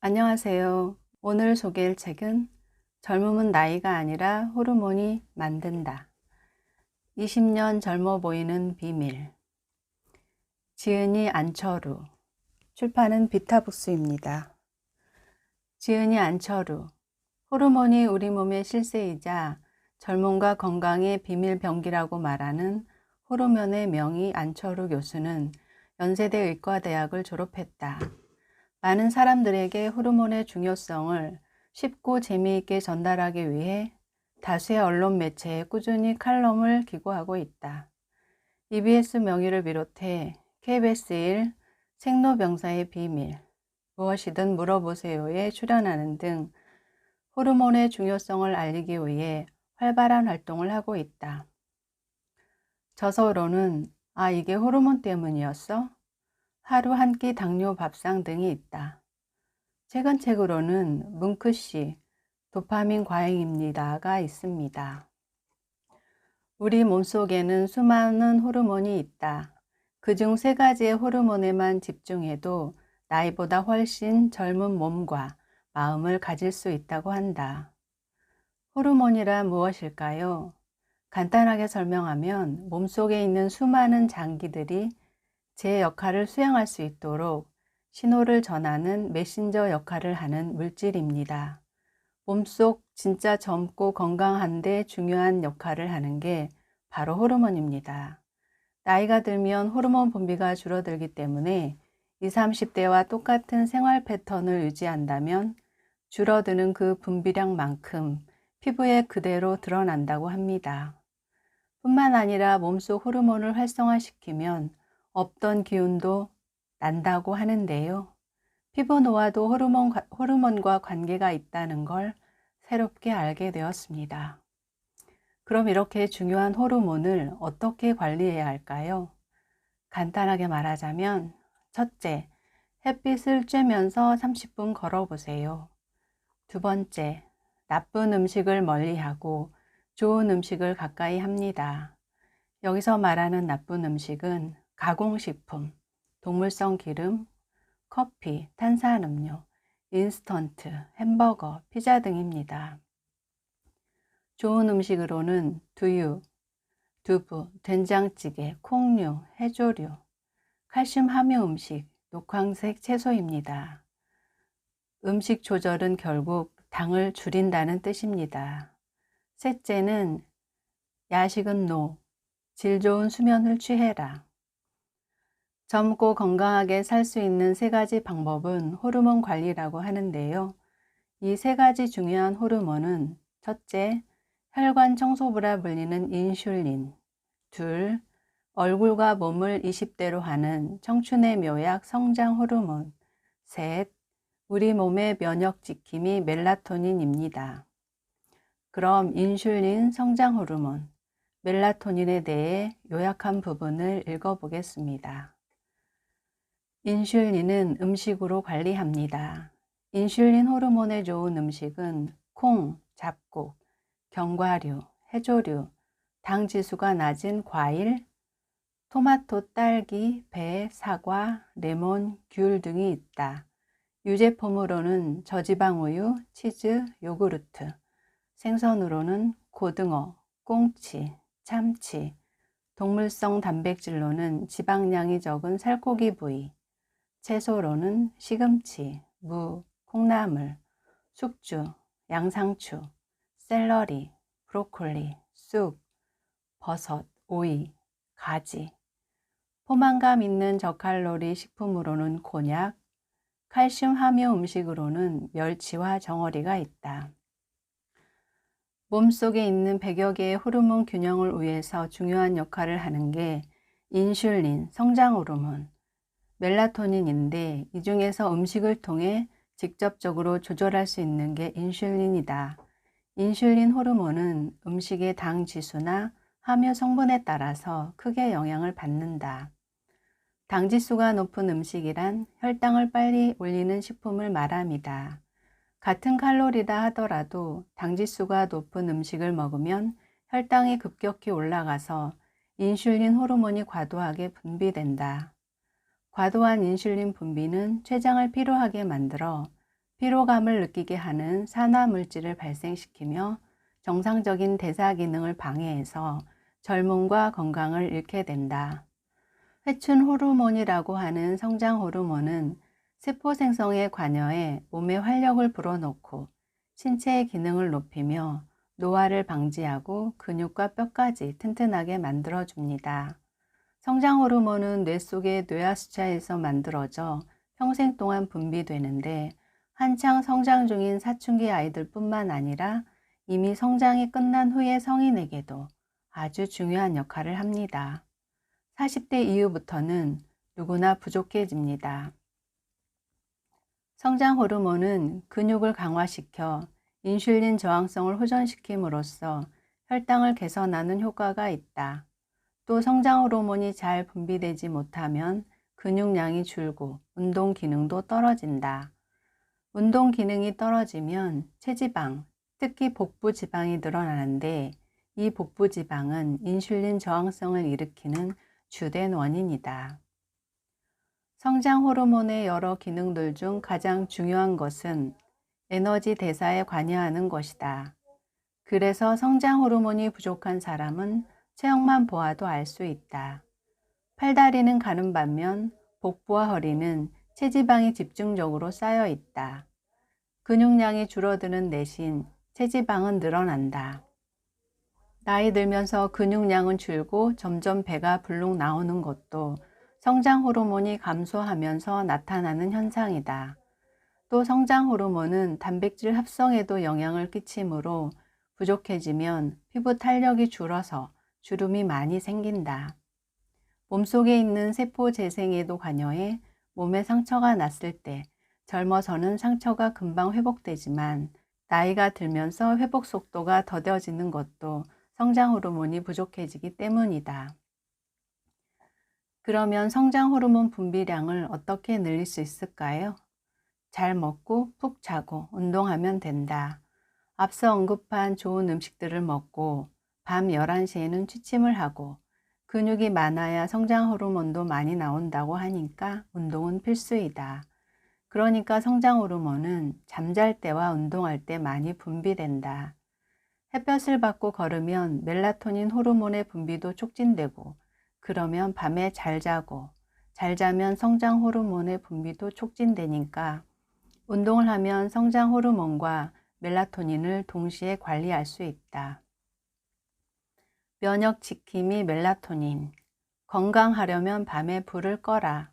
안녕하세요. 오늘 소개할 책은 젊음은 나이가 아니라 호르몬이 만든다. 20년 젊어 보이는 비밀. 지은이 안철우. 출판은 비타북스입니다. 지은이 안철우. 호르몬이 우리 몸의 실세이자 젊음과 건강의 비밀 병기라고 말하는 호르몬의 명의 안철우 교수는 연세대 의과대학을 졸업했다. 많은 사람들에게 호르몬의 중요성을 쉽고 재미있게 전달하기 위해 다수의 언론 매체에 꾸준히 칼럼을 기고하고 있다. EBS 명의를 비롯해 KBS 1, 생로병사의 비밀, 무엇이든 물어보세요에 출연하는 등 호르몬의 중요성을 알리기 위해 활발한 활동을 하고 있다. 저서로는 아, 이게 호르몬 때문이었어? 하루 한 끼 당뇨 밥상 등이 있다. 최근 책으로는 뭉크씨 도파민 과잉입니다가 있습니다. 우리 몸속에는 수많은 호르몬이 있다. 그중 세 가지의 호르몬에만 집중해도 나이보다 훨씬 젊은 몸과 마음을 가질 수 있다고 한다. 호르몬이란 무엇일까요? 간단하게 설명하면 몸속에 있는 수많은 장기들이 제 역할을 수행할 수 있도록 신호를 전하는 메신저 역할을 하는 물질입니다. 몸속 진짜 젊고 건강한데 중요한 역할을 하는 게 바로 호르몬입니다. 나이가 들면 호르몬 분비가 줄어들기 때문에 20, 30대와 똑같은 생활 패턴을 유지한다면 줄어드는 그 분비량만큼 피부에 그대로 드러난다고 합니다. 뿐만 아니라 몸속 호르몬을 활성화시키면 없던 기운도 난다고 하는데요. 피부 노화도 호르몬, 호르몬과 관계가 있다는 걸 새롭게 알게 되었습니다. 그럼 이렇게 중요한 호르몬을 어떻게 관리해야 할까요? 간단하게 말하자면, 첫째, 햇빛을 쬐면서 30분 걸어보세요. 두 번째, 나쁜 음식을 멀리하고 좋은 음식을 가까이 합니다. 여기서 말하는 나쁜 음식은 가공식품, 동물성 기름, 커피, 탄산음료, 인스턴트, 햄버거, 피자 등입니다. 좋은 음식으로는 두유, 두부, 된장찌개, 콩류, 해조류, 칼슘 함유 음식, 녹황색 채소입니다. 음식 조절은 결국 당을 줄인다는 뜻입니다. 셋째는 야식은 노, 질 좋은 수면을 취해라. 젊고 건강하게 살 수 있는 세 가지 방법은 호르몬 관리라고 하는데요. 이 세 가지 중요한 호르몬은 첫째, 혈관 청소부라 불리는 인슐린. 둘, 얼굴과 몸을 20대로 하는 청춘의 묘약 성장 호르몬. 셋, 우리 몸의 면역 지킴이 멜라토닌입니다. 그럼 인슐린 성장 호르몬, 멜라토닌에 대해 요약한 부분을 읽어보겠습니다. 인슐린은 음식으로 관리합니다. 인슐린 호르몬에 좋은 음식은 콩, 잡곡, 견과류, 해조류, 당 지수가 낮은 과일, 토마토, 딸기, 배, 사과, 레몬, 귤 등이 있다. 유제품으로는 저지방 우유, 치즈, 요구르트, 생선으로는 고등어, 꽁치, 참치, 동물성 단백질로는 지방량이 적은 살코기 부위, 채소로는 시금치, 무, 콩나물, 숙주, 양상추, 샐러리, 브로콜리, 쑥, 버섯, 오이, 가지, 포만감 있는 저칼로리 식품으로는 곤약, 칼슘 함유 음식으로는 멸치와 정어리가 있다. 몸속에 있는 100여 개의 호르몬 균형을 위해서 중요한 역할을 하는 게 인슐린, 성장 호르몬, 멜라토닌인데 이 중에서 음식을 통해 직접적으로 조절할 수 있는 게 인슐린이다. 인슐린 호르몬은 음식의 당 지수나 함유 성분에 따라서 크게 영향을 받는다. 당 지수가 높은 음식이란 혈당을 빨리 올리는 식품을 말합니다. 같은 칼로리다 하더라도 당 지수가 높은 음식을 먹으면 혈당이 급격히 올라가서 인슐린 호르몬이 과도하게 분비된다. 과도한 인슐린 분비는 췌장을 피로하게 만들어 피로감을 느끼게 하는 산화 물질을 발생시키며 정상적인 대사 기능을 방해해서 젊음과 건강을 잃게 된다. 회춘 호르몬이라고 하는 성장 호르몬은 세포 생성에 관여해 몸의 활력을 불어넣고 신체의 기능을 높이며 노화를 방지하고 근육과 뼈까지 튼튼하게 만들어줍니다. 성장 호르몬은 뇌 속의 뇌하수차에서 만들어져 평생 동안 분비되는데 한창 성장 중인 사춘기 아이들 뿐만 아니라 이미 성장이 끝난 후의 성인에게도 아주 중요한 역할을 합니다. 40대 이후부터는 누구나 부족해집니다. 성장 호르몬은 근육을 강화시켜 인슐린 저항성을 호전시킴으로써 혈당을 개선하는 효과가 있다. 또 성장 호르몬이 잘 분비되지 못하면 근육량이 줄고 운동 기능도 떨어진다. 운동 기능이 떨어지면 체지방, 특히 복부 지방이 늘어나는데 이 복부 지방은 인슐린 저항성을 일으키는 주된 원인이다. 성장 호르몬의 여러 기능들 중 가장 중요한 것은 에너지 대사에 관여하는 것이다. 그래서 성장 호르몬이 부족한 사람은 체형만 보아도 알 수 있다. 팔다리는 가는 반면 복부와 허리는 체지방이 집중적으로 쌓여 있다. 근육량이 줄어드는 대신 체지방은 늘어난다. 나이 들면서 근육량은 줄고 점점 배가 불룩 나오는 것도 성장 호르몬이 감소하면서 나타나는 현상이다. 또 성장 호르몬은 단백질 합성에도 영향을 끼치므로 부족해지면 피부 탄력이 줄어서 주름이 많이 생긴다. 몸속에 있는 세포 재생에도 관여해 몸에 상처가 났을 때 젊어서는 상처가 금방 회복되지만 나이가 들면서 회복 속도가 더뎌지는 것도 성장 호르몬이 부족해지기 때문이다. 그러면 성장 호르몬 분비량을 어떻게 늘릴 수 있을까요? 잘 먹고 푹 자고 운동하면 된다. 앞서 언급한 좋은 음식들을 먹고 밤 11시에는 취침을 하고 근육이 많아야 성장 호르몬도 많이 나온다고 하니까 운동은 필수이다. 그러니까 성장 호르몬은 잠잘 때와 운동할 때 많이 분비된다. 햇볕을 받고 걸으면 멜라토닌 호르몬의 분비도 촉진되고 그러면 밤에 잘 자고 잘 자면 성장 호르몬의 분비도 촉진되니까 운동을 하면 성장 호르몬과 멜라토닌을 동시에 관리할 수 있다. 면역 지킴이 멜라토닌. 건강하려면 밤에 불을 꺼라.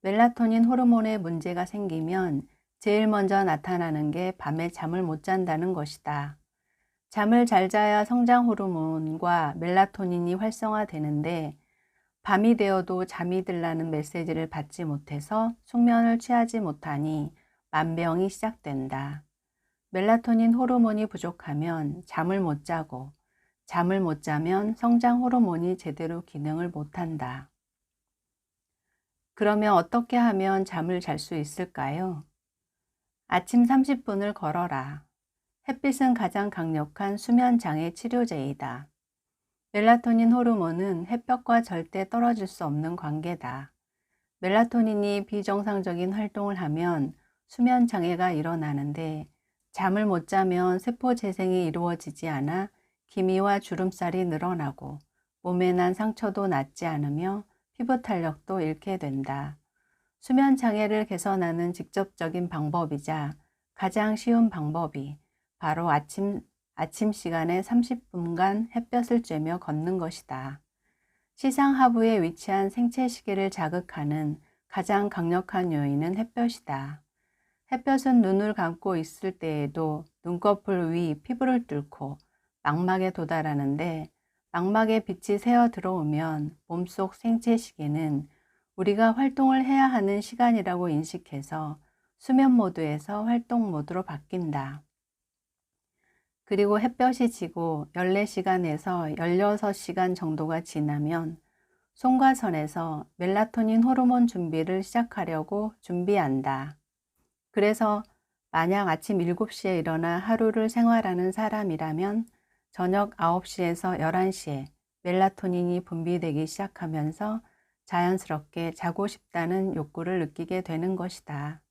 멜라토닌 호르몬에 문제가 생기면 제일 먼저 나타나는 게 밤에 잠을 못 잔다는 것이다. 잠을 잘 자야 성장 호르몬과 멜라토닌이 활성화되는데 밤이 되어도 잠이 들라는 메시지를 받지 못해서 숙면을 취하지 못하니 만병이 시작된다. 멜라토닌 호르몬이 부족하면 잠을 못 자고 잠을 못 자면 성장 호르몬이 제대로 기능을 못한다. 그러면 어떻게 하면 잠을 잘 수 있을까요? 아침 30분을 걸어라. 햇빛은 가장 강력한 수면 장애 치료제이다. 멜라토닌 호르몬은 햇볕과 절대 떨어질 수 없는 관계다. 멜라토닌이 비정상적인 활동을 하면 수면 장애가 일어나는데 잠을 못 자면 세포 재생이 이루어지지 않아 기미와 주름살이 늘어나고 몸에 난 상처도 낫지 않으며 피부 탄력도 잃게 된다. 수면 장애를 개선하는 직접적인 방법이자 가장 쉬운 방법이 바로 아침, 아침 시간에 30분간 햇볕을 쬐며 걷는 것이다. 시상 하부에 위치한 생체 시계를 자극하는 가장 강력한 요인은 햇볕이다. 햇볕은 눈을 감고 있을 때에도 눈꺼풀 위 피부를 뚫고 망막에 도달하는데 망막에 빛이 새어 들어오면 몸속 생체 시계는 우리가 활동을 해야 하는 시간이라고 인식해서 수면 모드에서 활동 모드로 바뀐다. 그리고 햇볕이 지고 14시간에서 16시간 정도가 지나면 송과선에서 멜라토닌 호르몬 준비를 시작하려고 준비한다. 그래서 만약 아침 7시에 일어나 하루를 생활하는 사람이라면 저녁 9시에서 11시에 멜라토닌이 분비되기 시작하면서 자연스럽게 자고 싶다는 욕구를 느끼게 되는 것이다.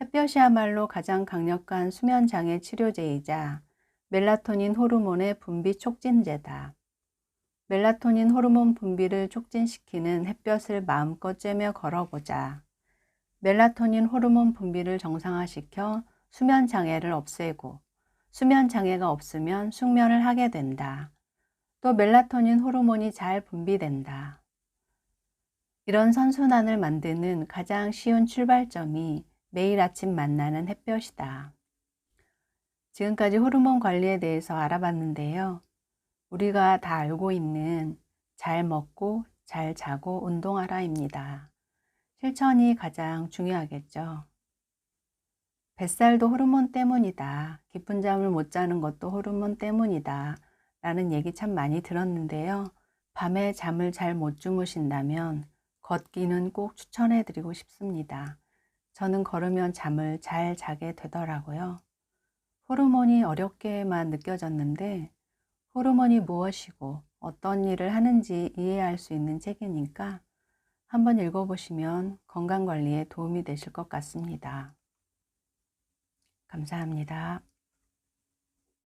햇볕이야말로 가장 강력한 수면장애 치료제이자 멜라토닌 호르몬의 분비 촉진제다. 멜라토닌 호르몬 분비를 촉진시키는 햇볕을 마음껏 쬐며 걸어보자. 멜라토닌 호르몬 분비를 정상화시켜 수면 장애를 없애고 수면 장애가 없으면 숙면을 하게 된다. 또 멜라토닌 호르몬이 잘 분비된다. 이런 선순환을 만드는 가장 쉬운 출발점이 매일 아침 만나는 햇볕이다. 지금까지 호르몬 관리에 대해서 알아봤는데요. 우리가 다 알고 있는 잘 먹고 잘 자고 운동하라입니다. 실천이 가장 중요하겠죠. 뱃살도 호르몬 때문이다. 깊은 잠을 못 자는 것도 호르몬 때문이다. 라는 얘기 참 많이 들었는데요. 밤에 잠을 잘 못 주무신다면 걷기는 꼭 추천해 드리고 싶습니다. 저는 걸으면 잠을 잘 자게 되더라고요. 호르몬이 어렵게만 느껴졌는데 호르몬이 무엇이고 어떤 일을 하는지 이해할 수 있는 책이니까 한번 읽어보시면 건강관리에 도움이 되실 것 같습니다. 감사합니다.